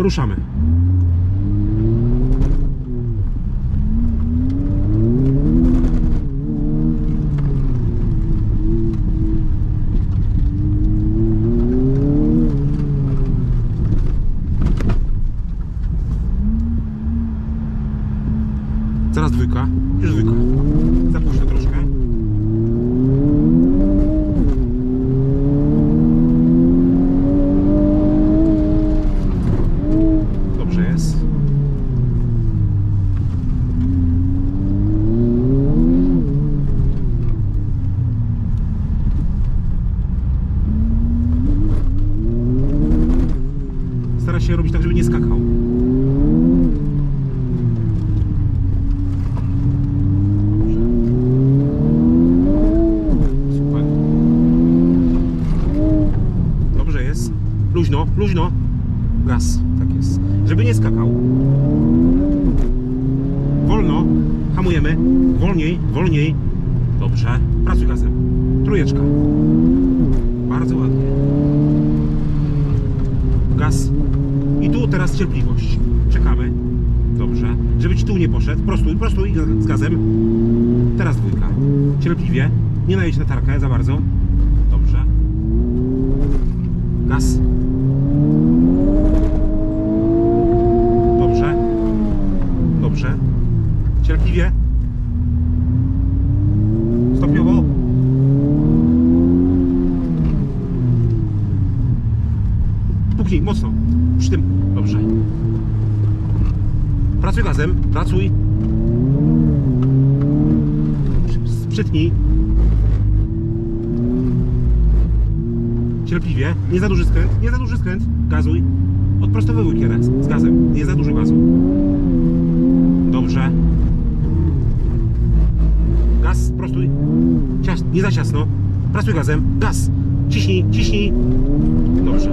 Ruszamy. Zaraz dwójka. Już dwójka. Zapuszczę troszkę. Dobrze jest. Stara się robić tak, żeby nie skakał. Super. Dobrze jest. Luźno, luźno. Gaz, tak jest. Żeby nie skakał. Wolno. Hamujemy. Wolniej, wolniej. Dobrze. Pracuj gazem. Trójeczka. Bardzo ładnie. Gaz. I tu teraz cierpliwość. Czekamy. Dobrze. Żeby ci tu nie poszedł. Prostuj, prostuj z gazem. Teraz dwójka. Cierpliwie. Nie najedź na tarkę za bardzo. Dobrze. Gaz. Dobrze. Dobrze. Cierpliwie. Stopniowo. Puknij mocno. Przy tym. Pracuj gazem. Pracuj. Przy- Przytnij. Cierpliwie. Nie za duży skręt. Nie za duży skręt. Gazuj. Odprostowywuj kierę z gazem. Nie za dużo gazu. Dobrze. Gaz, prostuj. Cias, nie za ciasno. Pracuj gazem. Gaz. Ciśnij, ciśnij. Dobrze.